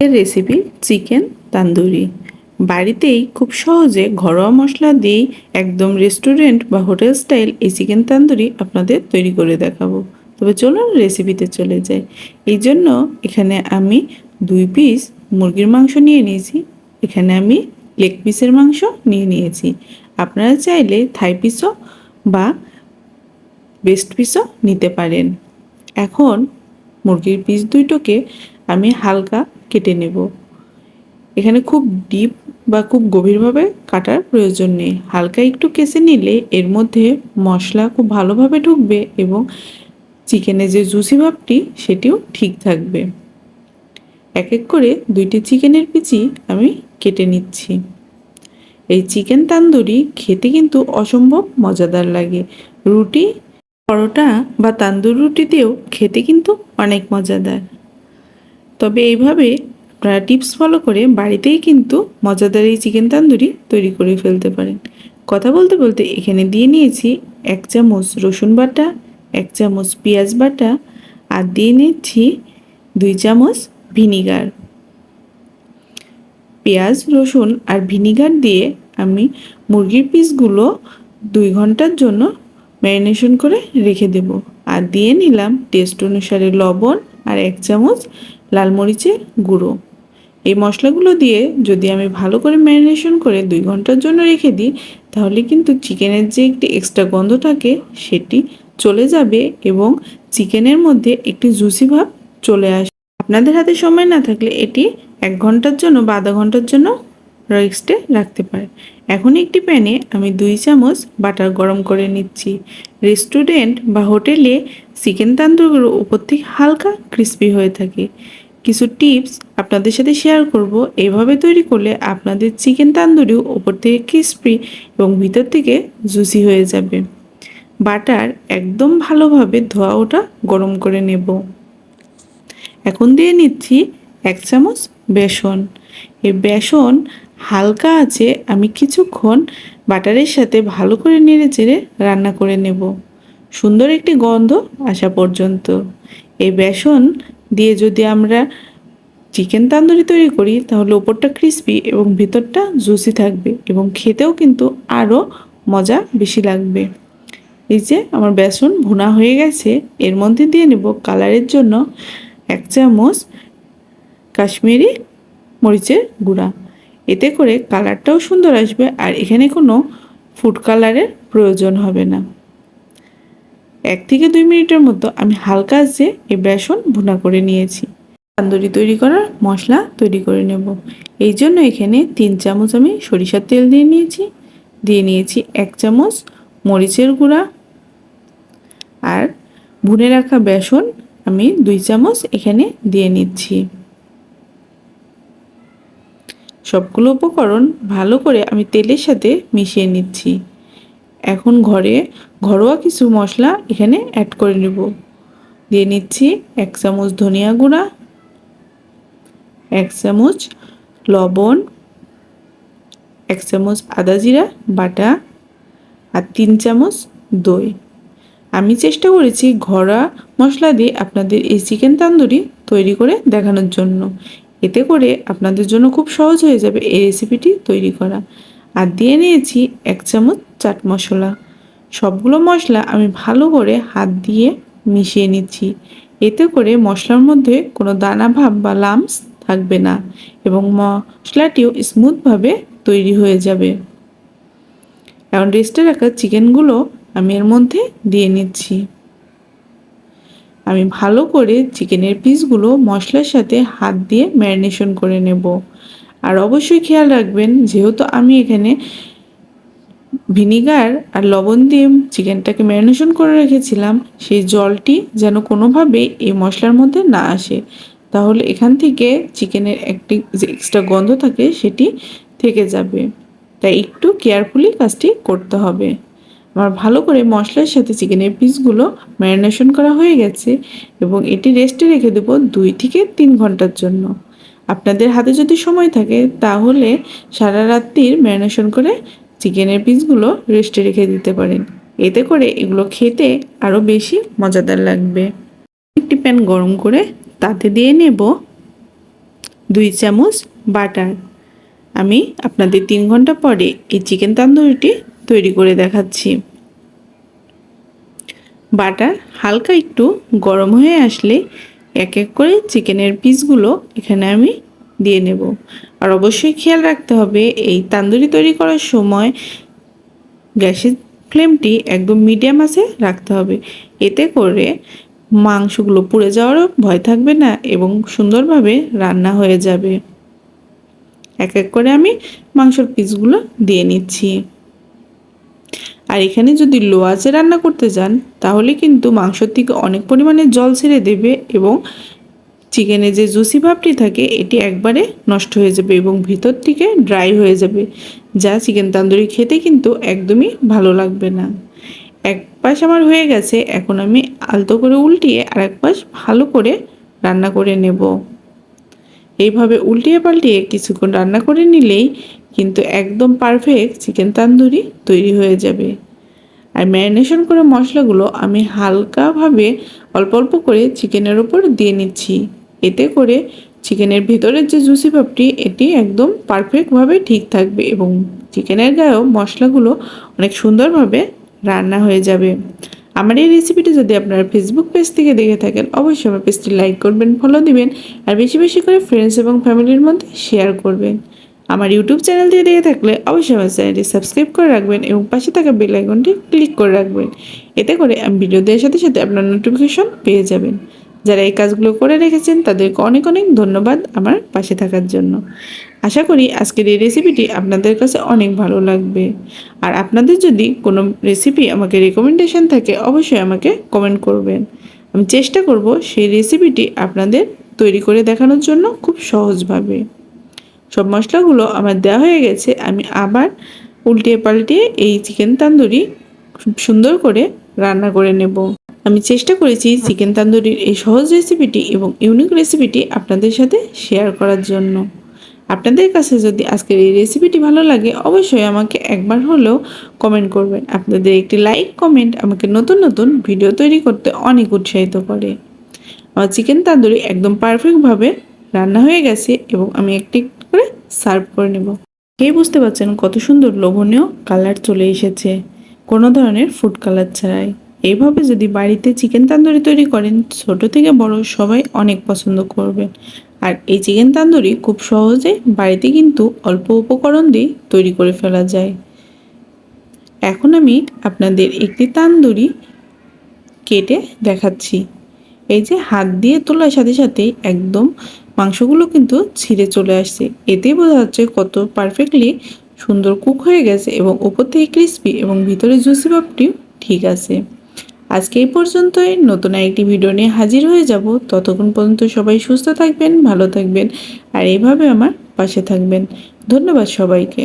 এর recipe chicken tandoori বাড়িতেই খুব সহজে ঘরোয়া মশলা দিয়েই একদম রেস্টুরেন্ট বা হোটেল স্টাইল এই চিকেন তান্দুরি আপনাদের তৈরি করে দেখাবো। তবে চলুন রেসিপিতে চলে যাই। এই জন্য এখানে আমি দুই পিস মুরগির মাংস নিয়ে নিয়েছি। এখানে আমি লেগ পিসের মাংস নিয়ে নিয়েছি। আপনারা চাইলে থাই পিসও বা বেস্ট পিসও নিতে পারেন। এখন মুরগির পিস দুইটোকে আমি হালকা কেটে নেব। এখানে খুব ডিপ বা খুব গভীরভাবে কাটার প্রয়োজন নেই। হালকা একটু কেসে নিলে এর মধ্যে মশলা খুব ভালোভাবে ঢুকবে এবং চিকেনের যে জুসি ভাবটি, সেটিও ঠিক থাকবে। এক এক করে দুইটি চিকেনের পিচি আমি কেটে নিচ্ছি। এই চিকেন তান্দুরি খেতে কিন্তু অসম্ভব মজাদার লাগে। রুটি, পরোটা বা তান্দুর রুটিতেও খেতে কিন্তু অনেক মজাদার। তবে এইভাবে আপনারা টিপস ফলো করে বাড়িতেই কিন্তু মজাদার এই চিকেন তান্দুরি তৈরি করে ফেলতে পারেন। কথা বলতে বলতে এখানে দিয়ে নিয়েছি এক চামচ রসুন বাটা, এক চামচ পেঁয়াজ বাটা আর দিয়ে নিচ্ছি দুই চামচ ভিনিগার। পেঁয়াজ, রসুন আর ভিনিগার দিয়ে আমি মুরগির পিসগুলো দুই ঘণ্টার জন্য ম্যারিনেশন করে রেখে দেব। আর দিয়ে নিলাম টেস্ট অনুসারে লবণ আর এক চামচ লাল মরিচের গুঁড়ো। এই মশলাগুলো দিয়ে যদি আমি ভালো করে ম্যারিনেশন করে দুই ঘণ্টার জন্য রেখে দিই, তাহলে কিন্তু চিকেনের যে একটি এক্সট্রা গন্ধ থাকে, সেটি চলে যাবে এবং চিকেনের মধ্যে একটি জুসি ভাব চলে আসে আপনাদের হাতে সময় না থাকলে এটি এক ঘণ্টার জন্য বা আধা ঘণ্টার জন্য রেস্টে রাখতে পারে এখন একটি প্যানে আমি দুই চামচ বাটার গরম করে নিচ্ছি। রেস্টুরেন্ট বা হোটেলে চিকেন তান্দুরগুলো উপর থেকে হালকা ক্রিস্পি হয়ে থাকে। কিছু টিপস আপনাদের সাথে শেয়ার করব। এইভাবে তৈরি করলে আপনাদের চিকেন তান্দুরিও ওপর থেকে ক্রিস্পি এবং ভিতর থেকে জুসি হয়ে যাবে। বাটার একদম ভালোভাবে ধোয়া ওটা গরম করে নেব। এখন দিয়ে নিচ্ছি এক চামচ বেসন। এই বেসন হালকা আছে, আমি কিছুক্ষণ বাটারের সাথে ভালো করে নেড়ে চেড়ে রান্না করে নেব। সুন্দর একটি গন্ধ আসা পর্যন্ত। এই বেসন দিয়ে যদি আমরা চিকেন তান্দুরি তৈরি করি, তাহলে ওপরটা ক্রিস্পি এবং ভিতরটা জুসি থাকবে এবং খেতেও কিন্তু আরও মজা বেশি লাগবে। এই যে আমার বেসন ভুনা হয়ে গেছে, এর মধ্যে দিয়ে নেব কালারের জন্য এক চামচ কাশ্মীরি মরিচের গুঁড়া। এতে করে কালারটাও সুন্দর আসবে আর এখানে কোনো ফুড কালারের প্রয়োজন হবে না। এক থেকে দুই মিনিটের মতো আমি হালকা যে এই বেসন ভুনা করে নিয়েছি। তান্দুরি তৈরি করার মশলা তৈরি করে নেব। এই জন্য এখানে তিন চামচ আমি সরিষার তেল দিয়ে নিয়েছি। দিয়ে নিয়েছি এক চামচ মরিচের গুঁড়া। আর ভুনে রাখা বেসন আমি দুই চামচ এখানে দিয়ে নিচ্ছি। সবগুলো উপকরণ ভালো করে আমি তেলের সাথে মিশিয়ে নিচ্ছি। এখন ঘরে ঘরোয়া কিছু মশলা এখানে অ্যাড করে নেব। দিয়ে নিচ্ছি এক চামচ ধনিয়া গুঁড়া, এক চামচ লবণ, এক চামচ আদা জিরা বাটা আর তিন চামচ দই। আমি চেষ্টা করেছি ঘরোয়া মশলা দিয়ে আপনাদের এই চিকেন তান্দুরি তৈরি করে দেখানোর জন্য। এতে করে আপনাদের জন্য খুব সহজ হয়ে যাবে এই রেসিপিটি তৈরি করা। আর দিয়ে নিয়েছি এক চামচ চাট মশলা। সবগুলো মশলা আমি ভালো করে হাত দিয়ে মিশিয়ে নিচ্ছি। এতে করে মশলার মধ্যে কোনো দানা ভাব বা লামস থাকবে না এবং মশলাটিও স্মুথভাবে তৈরি হয়ে যাবে। এখন রেস্টে রাখা চিকেনগুলো আমি এর মধ্যে দিয়ে নিচ্ছি। আমি ভালো করে চিকেনের পিসগুলো মশলার সাথে হাত দিয়ে ম্যারিনেশন করে নেব। আর অবশ্যই খেয়াল রাখবেন, যেহেতু আমি এখানে ভিনিগার আর লবণ দিয়ে চিকেনটাকে ম্যারিনেশন করে রেখেছিলাম, সেই জলটি যেন কোনোভাবে এই মশলার মধ্যে না আসে। তাহলে এখান থেকে চিকেনের একটি যে এক্সট্রা গন্ধ থাকে সেটি থেকে যাবে। তাই একটু কেয়ারফুলি কাজটি করতে হবে। আমার ভালো করে মশলার সাথে চিকেনের পিসগুলো ম্যারিনেশন করা হয়ে গেছে এবং এটি রেস্টে রেখে দেবো দুই থেকে তিন ঘণ্টার জন্য। আপনাদের হাতে যদি সময় থাকে, তাহলে সারা রাত্রির ম্যারিনেশন করে চিকেনের পিসগুলো রেস্টে রেখে দিতে পারেন। এতে করে এগুলো খেতে আরও বেশি মজাদার লাগবে। একটি প্যান গরম করে তাতে দিয়ে নেব দুই চামচ বাটার। আমি আপনাদের তিন ঘণ্টা পরে এই চিকেন তান্দুরিটি তৈরি করে দেখাচ্ছি। বাটার হালকা একটু গরম হয়ে আসলে এক এক করে চিকেনের পিসগুলো এখানে আমি দিয়ে নেব। আর অবশ্যই খেয়াল রাখতে হবে, এই তান্দুরি তৈরি করার সময় গ্যাসের ফ্লেমটি একদম মিডিয়াম আছে রাখতে হবে। এতে করে মাংসগুলো পুড়ে যাওয়ারও ভয় থাকবে না এবং সুন্দরভাবে রান্না হয়ে যাবে। এক এক করে আমি মাংসর পিসগুলো দিয়ে নিচ্ছি। আর এখানে যদি লো আঁচে রান্না করতে যান, তাহলে কিন্তু মাংসর থেকে অনেক পরিমাণে জল ছেড়ে দেবে এবং চিকেনে যে জুসি ভাবটি থাকে, এটি একবারে নষ্ট হয়ে যাবে এবং ভিতর থেকে ড্রাই হয়ে যাবে। যা চিকেন তান্দুরি খেতে কিন্তু একদমই ভালো লাগবে না। এক পাশ আমার হয়ে গেছে, এখন আমি আলতো করে উল্টিয়ে আর এক পাশ ভালো করে রান্না করে নেব। এইভাবে উল্টিয়ে পাল্টিয়ে কিছুক্ষণ রান্না করে নিলেই কিন্তু একদম পারফেক্ট চিকেন তান্দুরি তৈরি হয়ে যাবে। আর ম্যারিনেশন করে মশলাগুলো আমি হালকাভাবে অল্প অল্প করে চিকেনের ওপর দিয়ে নিচ্ছি। এতে করে চিকেনের ভেতরের যে জুসি ভাবটি, এটি একদম পারফেক্টভাবে ঠিক থাকবে এবং চিকেনের গায়েও মশলাগুলো অনেক সুন্দরভাবে রান্না হয়ে যাবে। আমার এই রেসিপিটি যদি আপনারা ফেসবুক পেজ থেকে দেখে থাকেন, অবশ্যই আমার পেজটি লাইক করবেন ফলো দিবেন, আর বেশি বেশি করে ফ্রেন্ডস এবং ফ্যামিলির মধ্যে শেয়ার করবেন। আমার ইউটিউব চ্যানেল দিয়ে দেখে থাকলে অবশ্যই আমার চ্যানেলটি সাবস্ক্রাইব করে রাখবেন এবং পাশে থাকা বেল আইকনটি ক্লিক করে রাখবেন। এতে করে আমি ভিডিও দেওয়ার সাথে সাথে আপনার নোটিফিকেশন পেয়ে যাবেন। যারা এই কাজগুলো করে রেখেছেন তাদেরকে অনেক অনেক ধন্যবাদ আমার পাশে থাকার জন্য। আশা করি আজকের এই রেসিপিটি আপনাদের কাছে অনেক ভালো লাগবে। আর আপনাদের যদি কোনো রেসিপি আমাকে রেকমেন্ডেশন থাকে, অবশ্যই আমাকে কমেন্ট করবেন। আমি চেষ্টা করব সেই রেসিপিটি আপনাদের তৈরি করে দেখানোর জন্য খুব সহজভাবে। সব মশলাগুলো আমার দেওয়া হয়ে গেছে, আমি আবার উল্টিয়ে পাল্টিয়ে এই চিকেন তান্দুরি খুব সুন্দর করে রান্না করে নেব। আমি চেষ্টা করেছি চিকেন তান্দুরির এই সহজ রেসিপিটি এবং ইউনিক রেসিপিটি আপনাদের সাথে শেয়ার করার জন্য। আপনাদের কাছে যদি আজকের এই রেসিপিটি ভালো লাগে অবশ্যই আমাকে একবার হলেও কমেন্ট করবেন। আপনাদের একটি লাইক কমেন্ট আমাকে নতুন নতুন ভিডিও তৈরি করতে অনেক উৎসাহিত করে। আমার চিকেন তান্দুরি একদম পারফেক্টভাবে রান্না হয়ে গেছে এবং আমি একটি করে সার্ভ করে নেব। কে বুঝতে পারছেন কত সুন্দর লোভনীয় কালার চলে এসেছে? কোনো ধরনের ফুড কালার ছাড়াই। এইভাবে যদি বাড়িতে চিকেন তান্দুরি তৈরি করেন, ছোট থেকে বড় সবাই অনেক পছন্দ করবেন আর এই চিকেন তান্দুরি খুব সহজে বাড়িতে কিন্তু অল্প উপকরণ দিয়ে তৈরি করে ফেলা যায়। এখন আমি আপনাদের একটি তান্দুরি কেটে দেখাচ্ছি। এই যে হাত দিয়ে তোলার সাথে সাথে একদম মাংসগুলো কিন্তু ছিঁড়ে চলে আসছে। এতেই বোঝা যাচ্ছে কত পারফেক্টলি সুন্দর কুক হয়ে গেছে এবং উপর থেকে ক্রিস্পি এবং ভিতরে জুসি ভাবটিও ঠিক আছে। আজকে এই পর্যন্তই। নতুন একটি ভিডিও নিয়ে হাজির হয়ে যাব। ততক্ষণ পর্যন্ত সবাই সুস্থ থাকবেন, ভালো থাকবেন, আর এইভাবে আমার পাশে থাকবেন। ধন্যবাদ সবাইকে।